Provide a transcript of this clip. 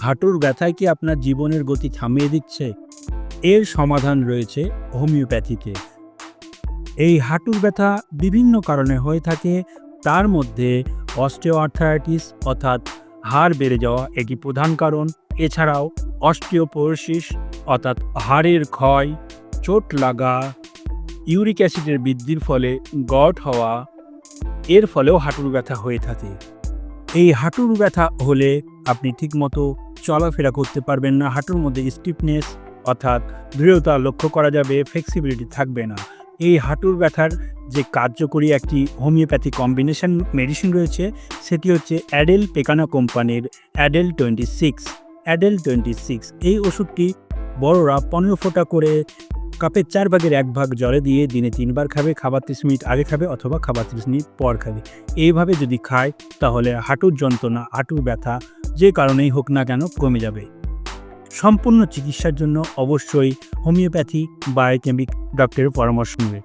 হাঁটুর ব্যথায় কি আপনার জীবনের গতি থামিয়ে দিচ্ছে? এর সমাধান রয়েছে হোমিওপ্যাথিতে। এই হাঁটুর ব্যথা বিভিন্ন কারণে হয়ে থাকে, তার মধ্যে অস্টিওআর্থারাইটিস অর্থাৎ হাড় বেড়ে যাওয়া একটি প্রধান কারণ। এছাড়াও অস্টিওপোরোসিস অর্থাৎ হাড়ের ক্ষয়, চোট লাগা, ইউরিক অ্যাসিডের বৃদ্ধির ফলে গট হওয়া, এর ফলেও হাঁটুর ব্যথা হয়ে থাকে। এই হাঁটুর ব্যথা হলে আপনি ঠিকমতো চলাফেরা করতে পারবেন না, হাঁটুর মধ্যে স্টিফনেস অর্থাৎ দৃঢ়তা লক্ষ্য করা যাবে ফ্লেক্সিবিলিটি থাকবে না। এই হাঁটুর ব্যথার যে কার্যকরী একটি হোমিওপ্যাথি কম্বিনেশন মেডিসিন রয়েছে, সেটি হচ্ছে অ্যাডেল পেকানা কোম্পানির Adel twenty six Adel twenty six এই ওষুধটি বড়রা পনেরো ফোঁটা করে কাপের চার ভাগের এক ভাগ জলে দিয়ে দিনে তিনবার খাবে, খাবার তিরিশ মিনিট আগে খাবে অথবা খাবার তিরিশ মিনিট পর খাবে। এইভাবে যদি খায়, তাহলে হাঁটুর যন্ত্রণা, হাঁটুর ব্যথা যে কারণেই হোক না কেন কমে যাবে। সম্পূর্ণ চিকিৎসার জন্য অবশ্যই হোমিওপ্যাথি, বায়োকেমিক ডক্টরের পরামর্শ নেবে।